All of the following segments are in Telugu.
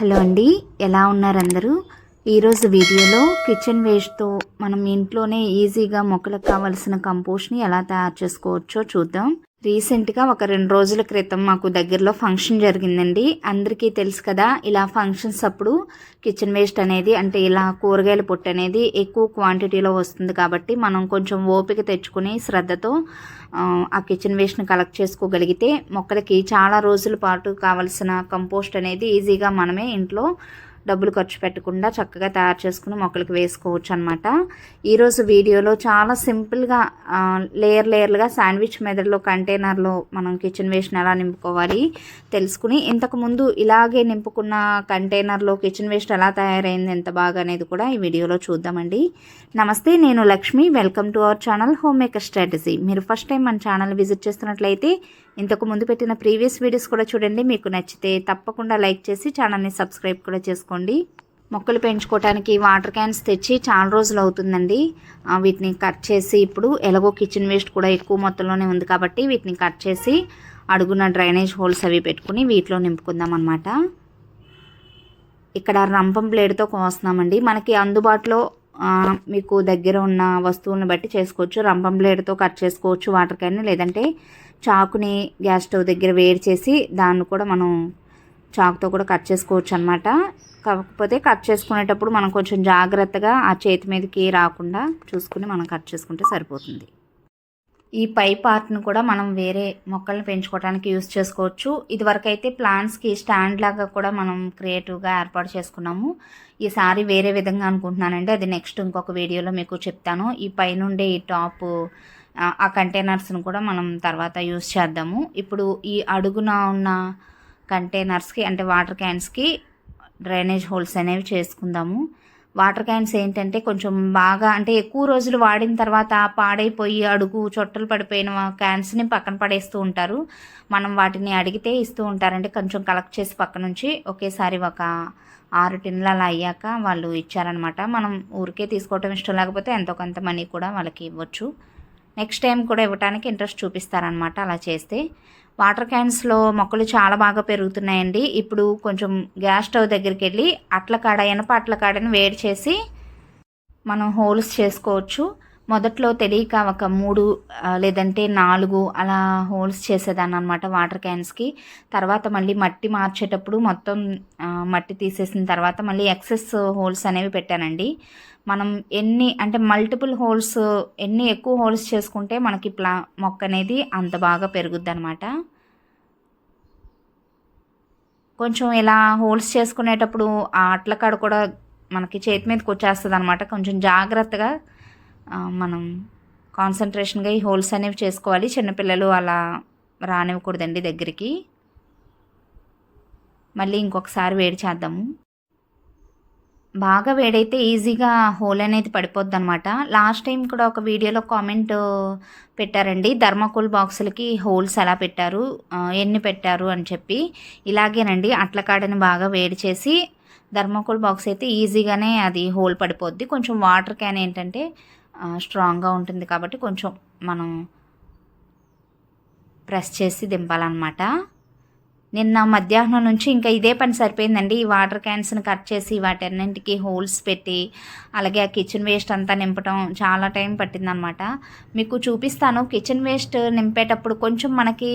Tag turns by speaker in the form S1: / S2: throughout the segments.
S1: హలో అండి ఎలా ఉన్నారు అందరూ? ఈరోజు వీడియోలో కిచెన్ వేస్ట్తో మనం ఇంట్లోనే ఈజీగా మొక్కలకు కావలసిన కంపోస్ట్ని ఎలా తయారు చేసుకోవచ్చో చూద్దాం. రీసెంట్గా ఒక రెండు రోజుల క్రితం మాకు దగ్గరలో ఫంక్షన్ జరిగిందండి. అందరికీ తెలుసు కదా ఇలా ఫంక్షన్స్ అప్పుడు కిచెన్ వేస్ట్ అనేది అంటే ఇలా కూరగాయల పొట్టు అనేది ఎక్కువ క్వాంటిటీలో వస్తుంది కాబట్టి మనం కొంచెం ఓపిక తెచ్చుకుని శ్రద్ధతో ఆ, కిచెన్ వేస్ట్ని కలెక్ట్ చేసుకోగలిగితే మొక్కలకి చాలా రోజుల పాటు కావలసిన కంపోస్ట్ అనేది ఈజీగా మనమే ఇంట్లో డబ్బులు ఖర్చు పెట్టకుండా చక్కగా తయారు చేసుకుని మొక్కలకి వేసుకోవచ్చు అనమాట ఈరోజు వీడియోలో చాలా సింపుల్గా లేయర్ లేయర్లుగా శాండ్విచ్ మెదడులో కంటైనర్లో మనం కిచెన్ వేస్ట్ని ఎలా నింపుకోవాలి తెలుసుకుని ఇంతకుముందు ఇలాగే నింపుకున్న కంటైనర్లో కిచెన్ వేస్ట్ ఎలా తయారైంది ఎంత బాగా అనేది కూడా ఈ వీడియోలో చూద్దామండి. నమస్తే నేను Lakshmi. Welcome to our channel home maker strategy. మీరు ఫస్ట్ టైం మన ఛానల్ విజిట్ చేస్తున్నట్లయితే ఇంతకు ముందు పెట్టిన ప్రీవియస్ వీడియోస్ కూడా చూడండి. మీకు నచ్చితే తప్పకుండా లైక్ చేసి ఛానల్ని సబ్స్క్రైబ్ కూడా చేసుకోండి. మొక్కలు పెంచుకోవడానికి వాటర్ క్యాన్స్ తెచ్చి చాలా రోజులు అవుతుందండి. వీటిని కట్ చేసి ఇప్పుడు ఎలాగో కిచెన్ వేస్ట్ కూడా ఎక్కువ మొత్తంలోనే ఉంది కాబట్టి వీటిని కట్ చేసి అడుగున డ్రైనేజ్ హోల్స్ అవి పెట్టుకుని వీటిలో నింపుకుందాం అనమాట ఇక్కడ రంపం బ్లేడ్తో కోస్తున్నామండి. మనకి అందుబాటులో మీకు దగ్గర ఉన్న వస్తువులను బట్టి చేసుకోవచ్చు. రంపం బ్లేడ్తో కట్ చేసుకోవచ్చు వాటర్ క్యాన్ని. లేదంటే చాకుని గ్యాస్ స్టవ్ దగ్గర వేడి చేసి దాన్ని కూడా మనం చాకుతో కూడా కట్ చేసుకోవచ్చు అనమాట కాకపోతే కట్ చేసుకునేటప్పుడు మనం కొంచెం జాగ్రత్తగా ఆ చేతి మీదకి రాకుండా చూసుకుని మనం కట్ చేసుకుంటే సరిపోతుంది. ఈ పై పార్ట్ను కూడా మనం వేరే మొక్కల్ని పెంచుకోవడానికి యూస్ చేసుకోవచ్చు. ఇదివరకు అయితే ప్లాంట్స్కి స్టాండ్ లాగా కూడా మనం క్రియేటివ్గా ఏర్పాటు చేసుకున్నాము. ఈసారి వేరే విధంగా అనుకుంటున్నానండి. అది నెక్స్ట్ ఇంకొక వీడియోలో మీకు చెప్తాను. ఈ పైనుండే ఈ టాప్ ఆ, కంటైనర్స్ను కూడా మనం తర్వాత యూస్ చేద్దాము. ఇప్పుడు ఈ అడుగున ఉన్న కంటైనర్స్కి అంటే వాటర్ క్యాన్స్కి డ్రైనేజ్ హోల్స్ అనేవి చేసుకుందాము. వాటర్ క్యాన్స్ ఏంటంటే కొంచెం బాగా అంటే ఎక్కువ రోజులు వాడిన తర్వాత పాడైపోయి అడుగు చొట్టలు పడిపోయిన క్యాన్స్ని పక్కన పడేస్తూ ఉంటారు. మనం వాటిని అడిగితే ఇస్తూ ఉంటారంటే కొంచెం కలెక్ట్ చేసి పక్క నుంచి ఒకేసారి ఒక ఆరు టిన్లు అలా అయ్యాక వాళ్ళు ఇచ్చారనమాట మనం ఊరికే తీసుకోవటం ఇష్టం లేకపోతే ఎంతో కొంత మనీ కూడా వాళ్ళకి ఇవ్వచ్చు. నెక్స్ట్ టైం కూడా ఇవ్వడానికి ఇంట్రెస్ట్ చూపిస్తారనమాట అలా చేస్తే. వాటర్ క్యాన్స్లో మొక్కలు చాలా బాగా పెరుగుతున్నాయండి. ఇప్పుడు కొంచెం గ్యాస్ స్టవ్ దగ్గరికి వెళ్ళి అట్ల కాడ ఎనప అట్ల కాడని వేడి చేసి మనం హోల్స్ చేసుకోవచ్చు. మొదట్లో తెలియక ఒక మూడు లేదంటే నాలుగు అలా హోల్స్ చేసేదాన్ని అనమాట వాటర్ క్యాన్స్కి. తర్వాత మళ్ళీ మట్టి మార్చేటప్పుడు మొత్తం మట్టి తీసేసిన తర్వాత మళ్ళీ ఎక్సెస్ హోల్స్ అనేవి పెట్టానండి. మనం ఎన్ని అంటే మల్టిపుల్ హోల్స్ ఎన్ని ఎక్కువ హోల్స్ చేసుకుంటే మనకి ప్లా మొక్క అనేది అంత బాగా పెరుగుద్ది అనమాట కొంచెం ఇలా హోల్స్ చేసుకునేటప్పుడు ఆ అట్ల కాడ కూడా మనకి చేతి మీదకి వచ్చేస్తుంది అనమాట కొంచెం జాగ్రత్తగా మనం కాన్సన్ట్రేషన్గా ఈ హోల్స్ అనేవి చేసుకోవాలి. చిన్నపిల్లలు అలా రానివ్వకూడదండి దగ్గరికి. మళ్ళీ ఇంకొకసారి వేడి చేద్దాము. బాగా వేడైతే ఈజీగా హోల్ అనేది పడిపోద్ది అనమాట లాస్ట్ టైం కూడా ఒక వీడియోలో కామెంట్ పెట్టారండి ధర్మకోల్ బాక్సులకి హోల్స్ ఎలా పెట్టారు ఎన్ని పెట్టారు అని చెప్పి. ఇలాగేనండి అట్ల కాడని బాగా వేడి చేసి ధర్మకోల్ బాక్స్ అయితే ఈజీగానే అది హోల్ పడిపోద్ది. కొంచెం వాటర్ క్యాన్ ఏంటంటే స్ట్రాంగ్గా ఉంటుంది కాబట్టి కొంచెం మనం ప్రెస్ చేసి దింపాలన్నమాట. నిన్న మధ్యాహ్నం నుంచి ఇంకా ఇదే పని సరిపోయిందండి. ఈ వాటర్ క్యాన్స్ని కట్ చేసి వాటన్నింటికి హోల్స్ పెట్టి అలాగే ఆ కిచెన్ వేస్ట్ అంతా నింపటం చాలా టైం పట్టిందనమాట మీకు చూపిస్తాను. కిచెన్ వేస్ట్ నింపేటప్పుడు కొంచెం మనకి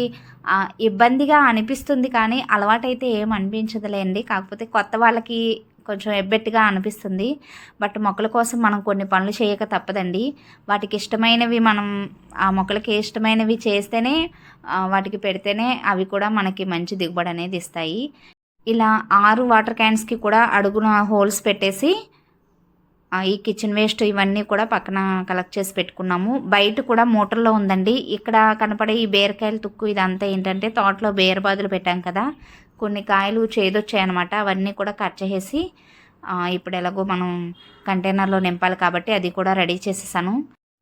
S1: ఇబ్బందిగా అనిపిస్తుంది కానీ అలవాటైతే ఏం అనిపించదులేండి. కాకపోతే కొత్త వాళ్ళకి కొంచెం ఎబ్బెట్టుగా అనిపిస్తుంది. బట్ మొక్కల కోసం మనం కొన్ని పనులు చేయక తప్పదండి. వాటికి ఇష్టమైనవి మనం ఆ మొక్కలకి ఇష్టమైనవి చేస్తేనే వాటికి పెడితేనే అవి కూడా మనకి మంచి దిగుబడి అనేది ఇస్తాయి. ఇలా ఆరు వాటర్ క్యాన్స్కి కూడా అడుగున హోల్స్ పెట్టేసి ఈ కిచెన్ వేస్ట్ ఇవన్నీ కూడా పక్కన కలెక్ట్ చేసి పెట్టుకున్నాము. బయట కూడా మూటల్లో ఉందండి. ఇక్కడ కనపడే ఈ బీరకాయల తుక్కు ఇదంతా ఏంటంటే తోటలో బీరబాదులు పెట్టాం కదా. కొన్ని కాయలు చేదొచ్చాయన్నమాట. అవన్నీ కూడా కట్ చేసేసి ఇప్పుడు ఎలాగో మనం కంటైనర్లో నింపాలి కాబట్టి అది కూడా రెడీ చేసేసాను.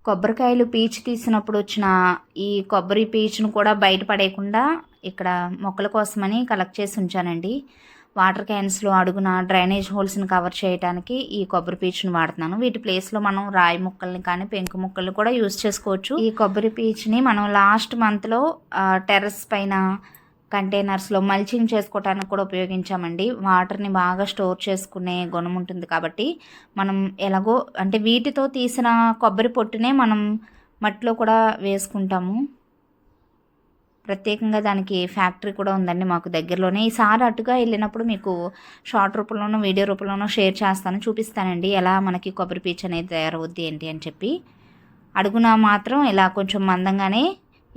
S1: కొబ్బరికాయలు పీచు తీసినప్పుడు వచ్చిన ఈ కొబ్బరి పీచును కూడా బయట పడేయకుండా ఇక్కడ మొక్కల కోసమని కలెక్ట్ చేసి ఉంచానండి. వాటర్ క్యాన్స్లో అడుగున డ్రైనేజ్ హోల్స్ని కవర్ చేయడానికి ఈ కొబ్బరి పీచుని వాడుతున్నాను. వీటి ప్లేస్లో మనం రాయి ముక్కల్ని కానీ పెంకు ముక్కల్ని కూడా యూస్ చేసుకోవచ్చు. ఈ కొబ్బరి పీచుని మనం లాస్ట్ మంత్లో టెర్రస్ పైన కంటైనర్స్లో మల్చింగ్ చేసుకోవటానికి కూడా ఉపయోగించామండి. వాటర్ని బాగా స్టోర్ చేసుకునే గుణం ఉంటుంది కాబట్టి మనం ఎలాగో అంటే వీటితో తీసిన కొబ్బరి పొట్టునే మనం మట్టిలో కూడా వేసుకుంటాము. ప్రత్యేకంగా దానికి ఫ్యాక్టరీ కూడా ఉందండి మాకు దగ్గరలోనే. ఈసారి అటుగా వెళ్ళినప్పుడు మీకు షార్ట్ రూపంలోనో వీడియో రూపంలోనో షేర్ చేస్తాను చూపిస్తానండి ఎలా మనకి కొబ్బరి పీచ్ అనేది తయారవుద్ది ఏంటి అని చెప్పి. అడుగున మాత్రం ఇలా కొంచెం మందంగానే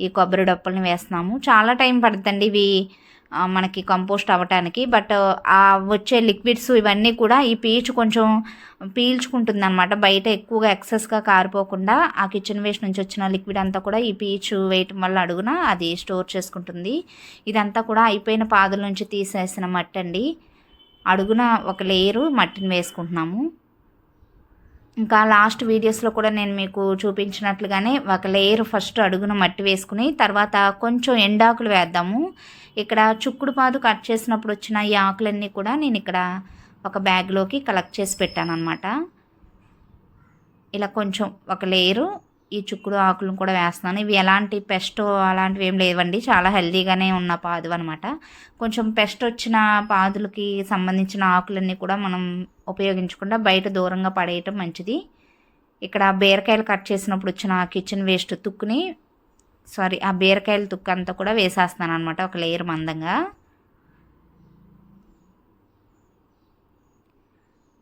S1: ఈ కొబ్బరి డొప్పల్ని వేస్తున్నాము. చాలా టైం పడుతుందండి ఇవి మనకి కంపోస్ట్ అవ్వటానికి. బట్ ఆ వచ్చే లిక్విడ్స్ ఇవన్నీ కూడా ఈ పీచు కొంచెం పీల్చుకుంటుంది అనమాట బయట ఎక్కువగా ఎక్సెస్గా కారిపోకుండా ఆ కిచెన్ వేస్ట్ నుంచి వచ్చిన లిక్విడ్ అంతా కూడా ఈ పీచు వేయటం వల్ల అడుగున అది స్టోర్ చేసుకుంటుంది. ఇదంతా కూడా అయిపోయిన పాదుల నుంచి తీసేసిన మట్టి అండి అడుగున ఒక లేయరు మట్టిని వేసుకుంటున్నాము. ఇంకా లాస్ట్ వీడియోస్లో కూడా నేను మీకు చూపించినట్లుగానే ఒక లేయర్ ఫస్ట్ అడుగున మట్టి వేసుకుని తర్వాత కొంచెం ఎండాకులు వేద్దాము. ఇక్కడ చుక్కుడు పాదు కట్ చేసినప్పుడు వచ్చిన ఈ ఆకులన్నీ కూడా నేను ఇక్కడ ఒక బ్యాగ్లోకి కలెక్ట్ చేసి పెట్టాను అనమాట ఇలా కొంచెం ఒక లేయరు ఈ చుక్కుడు ఆకులను కూడా వేస్తున్నాను. ఇవి ఎలాంటి పెస్ట్ అలాంటివి ఏం లేవండి. చాలా హెల్దీగానే ఉన్న పాదు అనమాట కొంచెం పెస్ట్ వచ్చిన పాదులకి సంబంధించిన ఆకులన్నీ కూడా మనం ఉపయోగించకుండా బయట దూరంగా పడేయటం మంచిది. ఇక్కడ బీరకాయలు కట్ చేసినప్పుడు వచ్చిన కిచెన్ వేస్ట్ తుక్కుని సారీ ఆ బీరకాయల తుక్కు అంతా కూడా వేసేస్తాను అనమాట ఒక లేయర్ మందంగా.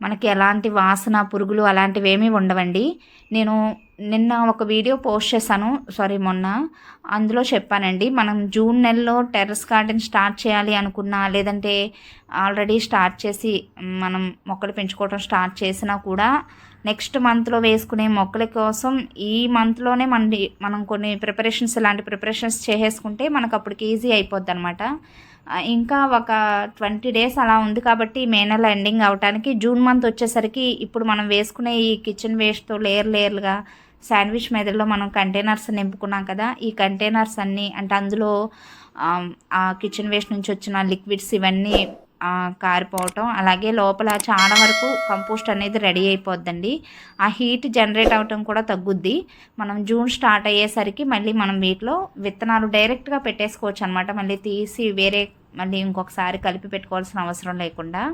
S1: మనకి ఎలాంటి వాసన పురుగులు అలాంటివి ఏమీ ఉండవండి. నేను నిన్న ఒక వీడియో పోస్ట్ చేశాను సారీ మొన్న. అందులో చెప్పానండి మనం జూన్ నెలలో టెర్రస్ గార్డెన్ స్టార్ట్ చేయాలి అనుకున్నా లేదంటే ఆల్రెడీ స్టార్ట్ చేసి మనం మొక్కలు పెంచుకోవడం స్టార్ట్ చేసినా కూడా నెక్స్ట్ మంత్లో వేసుకునే మొక్కల కోసం ఈ మంత్లోనే మన మనం కొన్ని ప్రిపరేషన్స్ ఇలాంటి ప్రిపరేషన్స్ చేసేసుకుంటే మనకు అప్పటికి ఈజీ అయిపోద్ది అనమాట ఇంకా ఒక ట్వంటీ డేస్ అలా ఉంది కాబట్టి మే నెల ఎండింగ్ అవడానికి జూన్ మంత్ వచ్చేసరికి ఇప్పుడు మనం వేసుకునే ఈ కిచెన్ వేస్ట్తో లేయర్ లేయర్లుగా శాండ్విచ్ మెదడులో మనం కంటైనర్స్ నింపుకున్నాం కదా ఈ కంటైనర్స్ అన్నీ అంటే అందులో ఆ కిచెన్ వేస్ట్ నుంచి వచ్చిన లిక్విడ్స్ ఇవన్నీ కారిపోవటం అలాగే లోపల చాలా వరకు కంపోస్ట్ అనేది రెడీ అయిపోద్దండి. ఆ హీట్ జనరేట్ అవటం కూడా తగ్గుద్ది. మనం జూన్ స్టార్ట్ అయ్యేసరికి మళ్ళీ మనం వీటిలో విత్తనాలు డైరెక్ట్గా పెట్టేసుకోవచ్చు అనమాట మళ్ళీ తీసి వేరే మళ్ళీ ఇంకొకసారి కలిపి పెట్టుకోవాల్సిన అవసరం లేకుండా.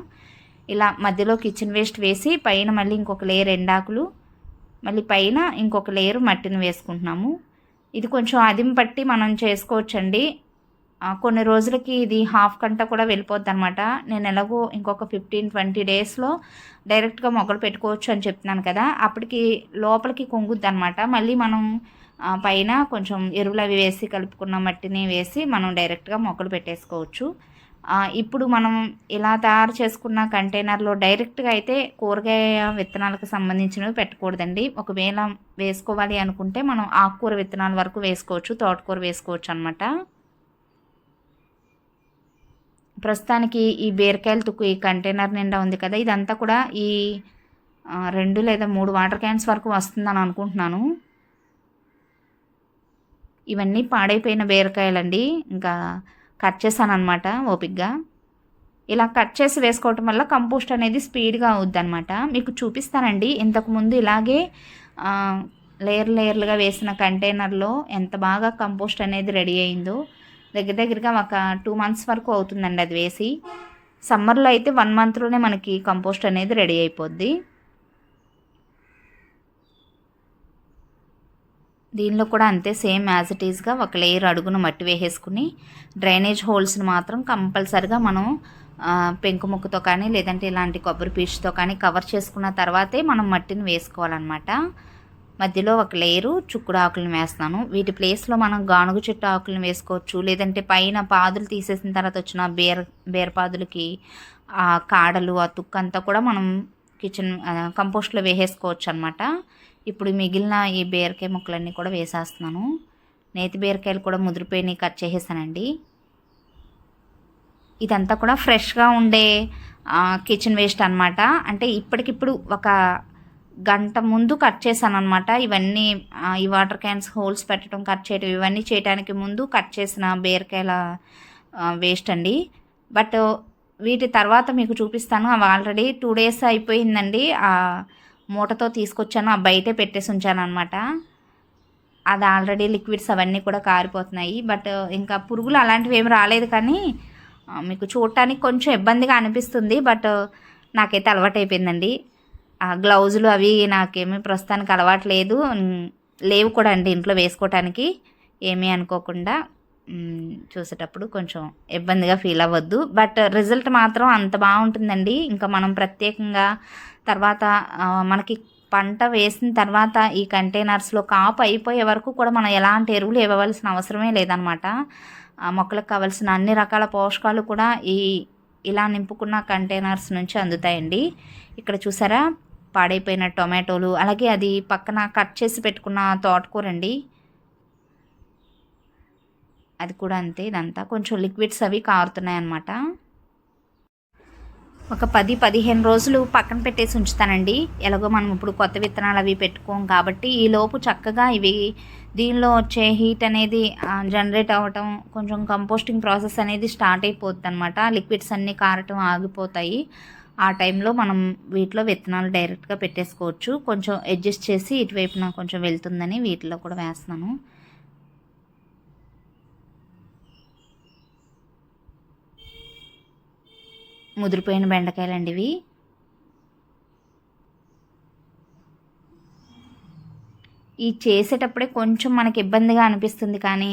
S1: ఇలా మధ్యలో కిచెన్ వేస్ట్ వేసి పైన మళ్ళీ ఇంకొక లేయర్ ఎండాకులు మళ్ళీ పైన ఇంకొక లేయర్ మట్టిని వేసుకుంటున్నాము. ఇది కొంచెం అదిం పట్టి మనం చేసుకోవచ్చండి. కొన్ని రోజులకి ఇది హాఫ్ కంట కూడా వెళ్ళిపోద్ది అనమాట నేను ఎలాగో ఇంకొక ఫిఫ్టీన్ ట్వంటీ డేస్లో డైరెక్ట్గా మొక్కలు పెట్టుకోవచ్చు అని చెప్తున్నాను కదా. అప్పటికి లోపలికి కొంగుద్ది అనమాట మళ్ళీ మనం పైన కొంచెం ఎరువులు అవి వేసి కలుపుకున్న మట్టిని వేసి మనం డైరెక్ట్గా మొక్కలు పెట్టేసుకోవచ్చు. ఇప్పుడు మనం ఇలా తయారు చేసుకున్న కంటైనర్లో డైరెక్ట్గా అయితే కూరగాయ విత్తనాలకు సంబంధించినవి పెట్టకూడదండి. ఒకవేళ వేసుకోవాలి అనుకుంటే మనం ఆకుకూర విత్తనాల వరకు వేసుకోవచ్చు తోటకూర వేసుకోవచ్చు అనమాట ప్రస్తుతానికి ఈ బీరకాయల తుక్కు ఈ కంటైనర్ నిండా ఉంది కదా ఇదంతా కూడా ఈ రెండు లేదా మూడు వాటర్ క్యాన్స్ వరకు వస్తుందని అనుకుంటున్నాను. ఇవన్నీ పాడైపోయిన బీరకాయలండి. ఇంకా కట్ చేశాను అనమాట ఓపిక్గా ఇలా కట్ చేసి వేసుకోవటం వల్ల కంపోస్ట్ అనేది స్పీడ్గా అవుద్ది అనమాట మీకు చూపిస్తానండి. ఇంతకుముందు ఇలాగే లేయర్ లేయర్లుగా వేసిన కంటైనర్లో ఎంత బాగా కంపోస్ట్ అనేది రెడీ అయిందో. దగ్గర దగ్గరగా ఒక టూ మంత్స్ వరకు అవుతుందండి అది వేసి. సమ్మర్లో అయితే వన్ మంత్లోనే మనకి కంపోస్ట్ అనేది రెడీ అయిపోద్ది. దీనిలో కూడా అంతే సేమ్ యాజ్ ఇట్ ఈస్గా ఒక లేయర్ అడుగును మట్టి వేసేసుకుని డ్రైనేజ్ హోల్స్ని మాత్రం కంపల్సరిగా మనం పెంకు ముక్కతో కానీ లేదంటే ఇలాంటి కొబ్బరి పీచుతో కానీ కవర్ చేసుకున్న తర్వాతే మనం మట్టిని వేసుకోవాలన్నమాట. మధ్యలో ఒక లేయరు చుక్కుడు ఆకులను వేస్తాను. వీటి ప్లేస్లో మనం గానుగ చెట్టు ఆకులను వేసుకోవచ్చు. లేదంటే పైన పాదులు తీసేసిన తర్వాత వచ్చిన బీర బీరపాదులకి ఆ కాడలు ఆ తుక్కంతా కూడా మనం కిచెన్ కంపోస్ట్లో వేసేసుకోవచ్చు అనమాట ఇప్పుడు మిగిలిన ఈ బీరకాయ ముక్కలన్నీ కూడా వేసేస్తున్నాను. నేతి బీరకాయలు కూడా ముదిరిపోయినాయి కట్ చేసేసానండి. ఇదంతా కూడా ఫ్రెష్గా ఉండే కిచెన్ వేస్ట్ అనమాట అంటే ఇప్పటికిప్పుడు ఒక గంట ముందు కట్ చేశాను అనమాట ఇవన్నీ ఈ వాటర్ క్యాన్స్ హోల్స్ పెట్టడం కట్ చేయడం ఇవన్నీ చేయడానికి ముందు కట్ చేసిన బీరకాయల వేస్ట్ అండి. బట్ వీటి తర్వాత మీకు చూపిస్తాను. అవి ఆల్రెడీ టూ డేస్ అయిపోయిందండి. ఆ మూటతో తీసుకొచ్చాను. ఆ బయటే పెట్టేసి ఉంచాను అనమాట అది ఆల్రెడీ లిక్విడ్స్ అవన్నీ కూడా కారిపోతున్నాయి. బట్ ఇంకా పురుగులు అలాంటివి ఏమి రాలేదు కానీ మీకు చూడటానికి కొంచెం ఇబ్బందిగా అనిపిస్తుంది. బట్ నాకైతే అలవాటు అయిపోయిందండి గ్లౌజులు అవి నాకేమీ ప్రస్తుతానికి అలవాటు లేదు. లేవు కూడా అండి ఇంట్లో వేసుకోవటానికి ఏమీ అనుకోకుండా చూసేటప్పుడు కొంచెం ఇబ్బందిగా ఫీల్ అవ్వద్దు. బట్ రిజల్ట్ మాత్రం అంత బాగుంటుందండి. ఇంకా మనం ప్రత్యేకంగా తర్వాత మనకి పంట వేసిన తర్వాత ఈ కంటైనర్స్లో కాపు అయిపోయే వరకు కూడా మనం ఎలాంటి ఎరువులు ఇవ్వవలసిన అవసరమే లేదనమాట మొక్కలకు కావాల్సిన అన్ని రకాల పోషకాలు కూడా ఈ ఇలా నింపుకున్న కంటైనర్స్ నుంచి అందుతాయండి. ఇక్కడ చూసారా? పాడైపోయిన టొమాటోలు అలాగే అది పక్కన కట్ చేసి పెట్టుకున్న తోటకూర అండి అది కూడా అంతే ఇదంతా కొంచెం లిక్విడ్స్ అవి కారుతున్నాయి అన్నమాట ఒక పది పదిహేను రోజులు పక్కన పెట్టేసి ఉంచుతానండి. ఎలాగో మనం ఇప్పుడు కొత్త విత్తనాలు అవి పెట్టుకోం కాబట్టి ఈ లోపు చక్కగా ఇవి దీనిలో వచ్చే హీట్ అనేది జనరేట్ అవ్వటం కొంచెం కంపోస్టింగ్ ప్రాసెస్ అనేది స్టార్ట్ అయిపోతుంది అనమాట లిక్విడ్స్ అన్నీ కారటం ఆగిపోతాయి. ఆ టైంలో మనం వీటిలో విత్తనాలు డైరెక్ట్గా పెట్టేసుకోవచ్చు. కొంచెం అడ్జస్ట్ చేసి ఇటువైపున కొంచెం వెళ్తుందని వీటిలో కూడా వేస్తున్నాను. ముదిరిపోయిన బెండకాయలండి ఇవి ఈ చేసేటప్పుడే కొంచెం మనకి ఇబ్బందిగా అనిపిస్తుంది కానీ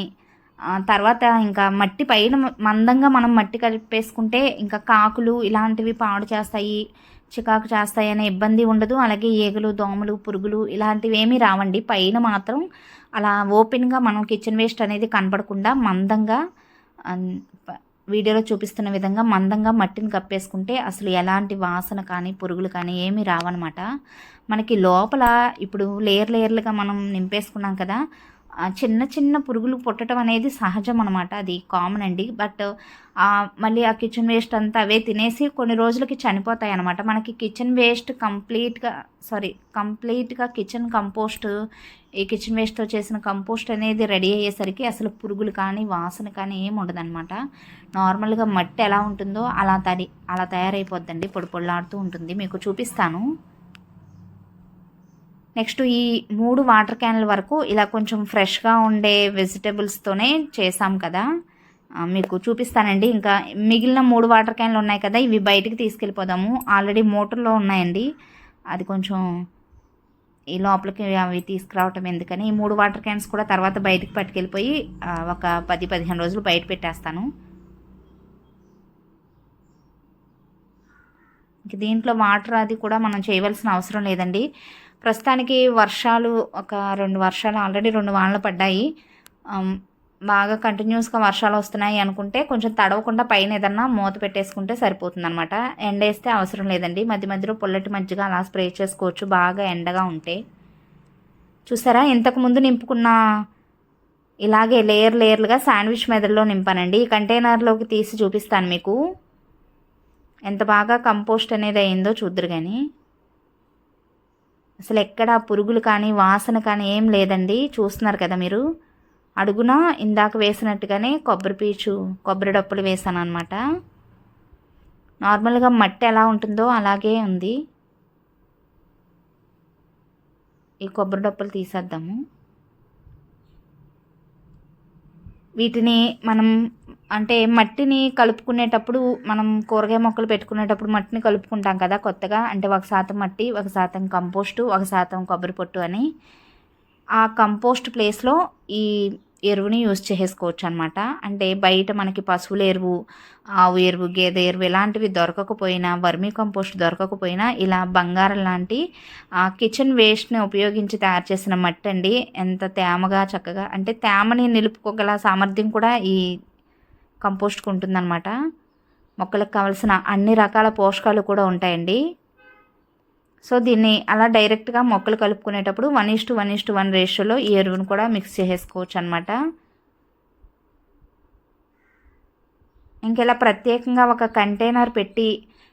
S1: తర్వాత ఇంకా మట్టి పైన మందంగా మనం మట్టి కలిపేసుకుంటే ఇంకా కాకులు ఇలాంటివి పాడు చేస్తాయి చికాకు చేస్తాయి అనే ఇబ్బంది ఉండదు. అలాగే ఈగలు దోమలు పురుగులు ఇలాంటివి ఏమీ రావండి. పైన మాత్రం అలా ఓపెన్గా మనం కిచెన్ వేస్ట్ అనేది కనపడకుండా మందంగా వీడియోలో చూపిస్తున్న విధంగా మందంగా మట్టిని కప్పేసుకుంటే అసలు ఎలాంటి వాసన కానీ పురుగులు కానీ ఏమీ రావన్నమాట. మనకి లోపల ఇప్పుడు లేయర్ లేయర్లుగా మనం నింపేసుకున్నాం కదా చిన్న చిన్న పురుగులు పుట్టడం అనేది సహజం అనమాట అది కామన్ అండి. బట్ మళ్ళీ ఆ కిచెన్ వేస్ట్ అంతా అవే తినేసి కొన్ని రోజులకి చనిపోతాయి అనమాట మనకి కిచెన్ వేస్ట్ కంప్లీట్గా సారీ కంప్లీట్గా కిచెన్ కంపోస్ట్ ఈ కిచెన్ వేస్ట్తో చేసిన కంపోస్ట్ అనేది రెడీ అయ్యేసరికి అసలు పురుగులు కానీ వాసన కానీ ఏమి ఉండదన్నమాట. నార్మల్గా మట్టి ఎలా ఉంటుందో అలా తడి అలా తయారైపోద్దండి. పొడి పొడిలాడుతూ ఉంటుంది. మీకు చూపిస్తాను. నెక్స్ట్ ఈ మూడు వాటర్ క్యాన్ల వరకు ఇలా కొంచెం ఫ్రెష్గా ఉండే వెజిటేబుల్స్తోనే చేసాం కదా. మీకు చూపిస్తానండి. ఇంకా మిగిలిన మూడు వాటర్ క్యాన్లు ఉన్నాయి కదా ఇవి బయటికి తీసుకెళ్ళిపోదాము. ఆల్రెడీ మోటార్లో ఉన్నాయండి. అది కొంచెం ఈ లోపలికి అవి తీసుకురావటం ఎందుకని ఈ మూడు వాటర్ క్యాన్స్ కూడా తర్వాత బయటికి పట్టుకెళ్ళిపోయి ఒక పది పదిహేను రోజులు బయట పెట్టేస్తాను. ఇంక దీంట్లో వాటర్ అది కూడా మనం చేయవలసిన అవసరం లేదండి. ప్రస్తుతానికి వర్షాలు ఒక రెండు వర్షాలు ఆల్రెడీ రెండు వానలు పడ్డాయి. బాగా కంటిన్యూస్గా వర్షాలు వస్తున్నాయి అనుకుంటే కొంచెం తడవకుండా పైన ఏదన్నా మూత పెట్టేసుకుంటే సరిపోతుంది అనమాట ఎండ వేస్తే అవసరం లేదండి. మధ్య మధ్యలో పొల్లటి మజ్జిగ అలా స్ప్రే చేసుకోవచ్చు. బాగా ఎండగా ఉంటే. చూసారా? ఇంతకు ముందు నింపుకున్న ఇలాగే లేయర్ లేయర్లుగా శాండ్విచ్ మెదడులో నింపానండి. ఈ కంటైనర్లోకి తీసి చూపిస్తాను మీకు. ఎంత బాగా కంపోస్ట్ అనేది అయిందో చూద్దరు కానీ. అసలు ఎక్కడ పురుగులు కానీ వాసన కానీ ఏం లేదండి. చూస్తున్నారు కదా మీరు? అడుగున ఇందాక వేసినట్టుగానే కొబ్బరి పీచు కొబ్బరి డప్పులు వేసాను అనమాట నార్మల్గా మట్టి ఎలా ఉంటుందో అలాగే ఉంది. ఈ కొబ్బరి డప్పులు తీసేద్దాము. వీటిని మనం అంటే మట్టిని కలుపుకునేటప్పుడు మనం కూరగాయ మొక్కలు పెట్టుకునేటప్పుడు మట్టిని కలుపుకుంటాం కదా కొత్తగా. అంటే ఒక శాతం మట్టి ఒక శాతం కంపోస్టు ఒక శాతం కొబ్బరి పొట్టు అని. ఆ కంపోస్ట్ ప్లేస్లో ఈ ఎరువుని యూజ్ చేసుకోవచ్చు అనమాట అంటే బయట మనకి పశువుల ఎరువు ఆవు ఎరువు గేదె ఎరువు ఇలాంటివి దొరకకపోయినా వర్మీ కంపోస్ట్ దొరకకపోయినా ఇలా బంగారం లాంటి ఆ కిచెన్ వేస్ట్ని ఉపయోగించి తయారు చేసిన మట్టి అండి ఎంత తేమగా చక్కగా అంటే తేమని నిలుపుకోగల సామర్థ్యం కూడా ఈ కంపోస్ట్కి ఉంటుందన్నమాట మొక్కలకు కావాల్సిన అన్ని రకాల పోషకాలు కూడా ఉంటాయండి. సో దీన్ని అలా డైరెక్ట్గా మొక్కలు కలుపుకునేటప్పుడు one is to one is to one రేషియోలో ఈ ఎరువును కూడా మిక్స్ చేసుకోవచ్చు అనమాట ఇంకెలా ప్రత్యేకంగా ఒక కంటైనర్ పెట్టి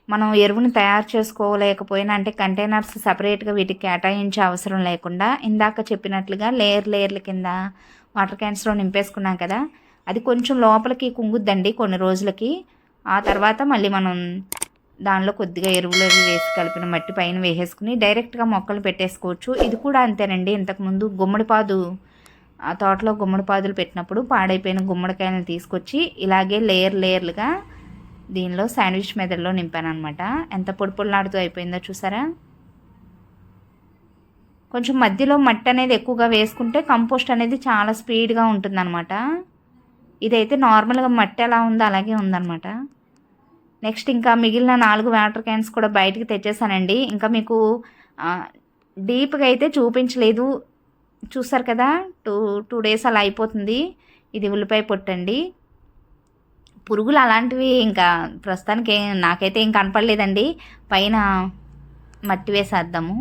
S1: మనం ఎరువుని తయారు చేసుకోలేకపోయినా అంటే కంటైనర్స్ సపరేట్గా వీటికి కేటాయించే అవసరం లేకుండా ఇందాక చెప్పినట్లుగా లేయర్ లేయర్ల కింద వాటర్ క్యాన్స్లో నింపేసుకున్నాం కదా అది కొంచెం లోపలికి కుంగుద్దండి కొన్ని రోజులకి. ఆ తర్వాత మళ్ళీ మనం దానిలో కొద్దిగా ఎరువులు అవి వేసి కలిపిన మట్టి పైన వేసేసుకుని డైరెక్ట్గా మొక్కలు పెట్టేసుకోవచ్చు. ఇది కూడా అంతేనండి. ఇంతకుముందు గుమ్మడిపాదు ఆ తోటలో గుమ్మడిపాదులు పెట్టినప్పుడు పాడైపోయిన గుమ్మడికాయలను తీసుకొచ్చి ఇలాగే లేయర్ లేయర్లుగా దీనిలో శాండ్విచ్ మెదడులో నింపాను అనమాట ఎంత పొడి పొడిలాడుతూ అయిపోయిందో చూసారా? కొంచెం మధ్యలో మట్టి అనేది ఎక్కువగా వేసుకుంటే కంపోస్ట్ అనేది చాలా స్పీడ్గా ఉంటుందన్నమాట. ఇదైతే నార్మల్గా మట్టి ఎలా ఉందో అలాగే ఉందన్నమాట. నెక్స్ట్ ఇంకా మిగిలిన నాలుగు వాటర్ క్యాన్స్ కూడా బయటికి తెచ్చేసానండి. ఇంకా మీకు డీప్గా అయితే చూపించలేదు. చూసారు కదా టూ టూ డేస్ అలా అయిపోతుంది. ఇది ఉల్లిపాయ పొట్టండి. పురుగులు అలాంటివి ఇంకా ప్రస్తుతానికి నాకైతే ఏం కనపడలేదండి. పైన మట్టి వేసేద్దాము.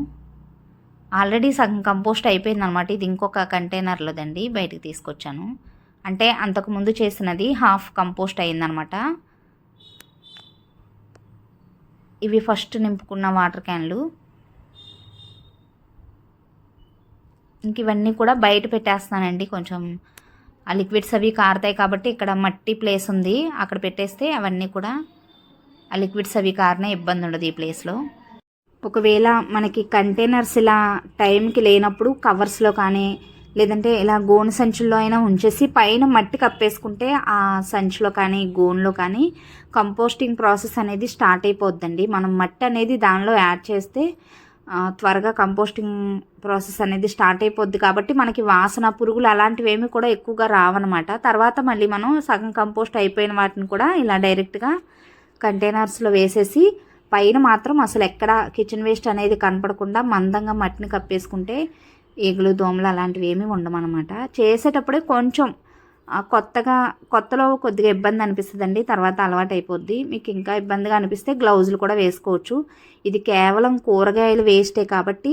S1: ఆల్రెడీ సగం కంపోస్ట్ అయిపోయింది అనమాట ఇది ఇంకొక కంటైనర్లోదండి బయటకు తీసుకొచ్చాను. అంటే అంతకుముందు చేసినది హాఫ్ కంపోస్ట్ అయిందనమాట. ఇవి ఫస్ట్ నింపుకున్న వాటర్ క్యాన్లు. ఇంక ఇవన్నీ కూడా బయట పెట్టేస్తానండి కొంచెం. ఆ లిక్విడ్స్ అవి కారుతాయి కాబట్టి ఇక్కడ మట్టి ప్లేస్ ఉంది. అక్కడ పెట్టేస్తే అవన్నీ కూడా ఆ లిక్విడ్స్ అవి కారినే ఇబ్బంది ఉండదు ఈ ప్లేస్లో ఒకవేళ మనకి కంటైనర్స్ ఇలా టైంకి లేనప్పుడు కవర్స్లో కానీ లేదంటే ఇలా గోను సంచుల్లో అయినా ఉంచేసి పైన మట్టి కప్పేసుకుంటే ఆ సంచిలో కానీ గోన్లో కానీ కంపోస్టింగ్ ప్రాసెస్ అనేది స్టార్ట్ అయిపోద్దండి. మనం మట్టి అనేది దానిలో యాడ్ చేస్తే త్వరగా కంపోస్టింగ్ ప్రాసెస్ అనేది స్టార్ట్ అయిపోద్ది. కాబట్టి మనకి వాసన పురుగులు అలాంటివి ఏమి కూడా ఎక్కువగా రావన్నమాట. తర్వాత మళ్ళీ మనం సగం కంపోస్ట్ అయిపోయిన వాటిని కూడా ఇలా డైరెక్ట్గా కంటైనర్స్లో వేసేసి పైన మాత్రం అసలు ఎక్కడ కిచెన్ వేస్ట్ అనేది కనపడకుండా మందంగా మట్టిని కప్పేసుకుంటే ఈగలు దోమలు అలాంటివి ఏమీ ఉండమన్నమాట చేసేటప్పుడే కొంచెం కొత్తగా కొత్తలో కొద్దిగా ఇబ్బంది అనిపిస్తుందండి. తర్వాత అలవాటు అయిపోద్ది మీకు ఇంకా ఇబ్బందిగా అనిపిస్తే గ్లౌజులు కూడా వేసుకోవచ్చు. ఇది కేవలం కూరగాయలు వేస్టే కాబట్టి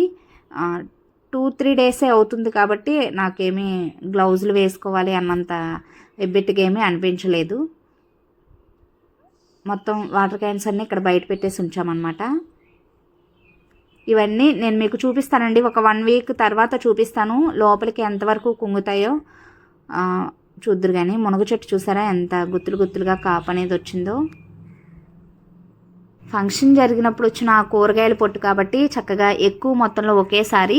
S1: టూ త్రీ డేసే అవుతుంది కాబట్టి నాకేమీ గ్లౌజులు వేసుకోవాలి అన్నంత ఎబ్బెట్టుగా ఏమీ అనిపించలేదు. మొత్తం వాటర్ క్యాన్స్ అన్నీ ఇక్కడ బయట పెట్టేసి ఉంచామన్నమాట ఇవన్నీ నేను మీకు చూపిస్తానండి. ఒక వన్ వీక్ తర్వాత చూపిస్తాను. లోపలికి ఎంతవరకు కుంగుతాయో. చూద్దరు చూద్దురు కానీ మునగ చెట్టు చూసారా? ఎంత గుత్తులు గుత్తులుగా కాపు అనేది వచ్చిందో. ఫంక్షన్ జరిగినప్పుడు వచ్చిన ఆ కూరగాయల పొట్టు కాబట్టి చక్కగా ఎక్కువ మొత్తంలో ఒకేసారి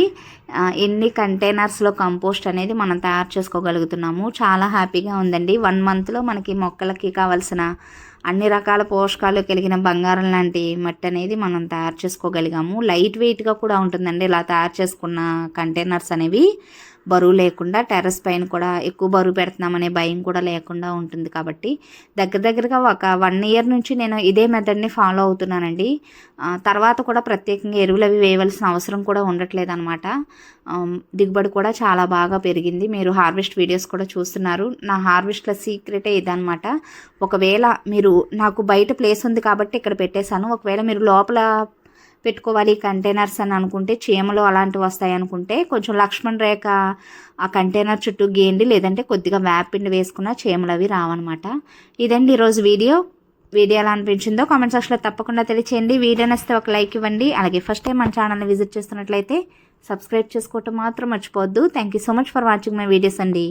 S1: ఎన్ని కంటైనర్స్లో కంపోస్ట్ అనేది మనం తయారు చేసుకోగలుగుతున్నాము. చాలా హ్యాపీగా ఉందండి. వన్ మంత్లో మనకి మొక్కలకి కావాల్సిన అన్ని రకాల పోషకాలు కలిగిన బంగారం లాంటి మట్టి అనేది మనం తయారు చేసుకోగలిగాము. లైట్ వెయిట్గా కూడా ఉంటుందండి. ఇలా తయారు చేసుకున్న కంటైనర్స్ అనేవి. బరువు లేకుండా టెర్రస్ పైన కూడా ఎక్కువ బరువు పెడుతున్నామనే భయం కూడా లేకుండా ఉంటుంది కాబట్టి దగ్గర దగ్గరగా ఒక వన్ ఇయర్ నుంచి నేను ఇదే మెథడ్ని ఫాలో అవుతున్నానండి. తర్వాత కూడా ప్రత్యేకంగా ఎరువులు అవి వేయవలసిన అవసరం కూడా ఉండట్లేదు అనమాట దిగుబడి కూడా చాలా బాగా పెరిగింది. మీరు హార్వెస్ట్ వీడియోస్ కూడా చూస్తున్నారు. నా హార్వెస్ట్ల సీక్రెటే ఇదనమాట ఒకవేళ మీరు నాకు బయట ప్లేస్ ఉంది కాబట్టి ఇక్కడ పెట్టేశాను. ఒకవేళ మీరు లోపల పెట్టుకోవాలి కంటైనర్స్ అని అనుకుంటే చీమలు అలాంటివి వస్తాయి అనుకుంటే కొంచెం లక్ష్మణ్ రేఖ ఆ కంటైనర్ చుట్టూ గీయండి లేదంటే కొద్దిగా వేపిండి వేసుకున్న చీమలు అవి రావన్నమాట. ఇదండి ఈరోజు వీడియో. వీడియో ఎలా అనిపించిందో కామెంట్ సెక్షన్లో తప్పకుండా తెలియచేయండి. వీడియో నచ్చితే ఒక లైక్ ఇవ్వండి. అలాగే ఫస్ట్ టైం మన ఛానల్ని విజిట్ చేస్తున్నట్లయితే సబ్స్క్రైబ్ చేసుకోవటం మాత్రం మర్చిపోవద్దు. Thank you so much for watching my videos అండి.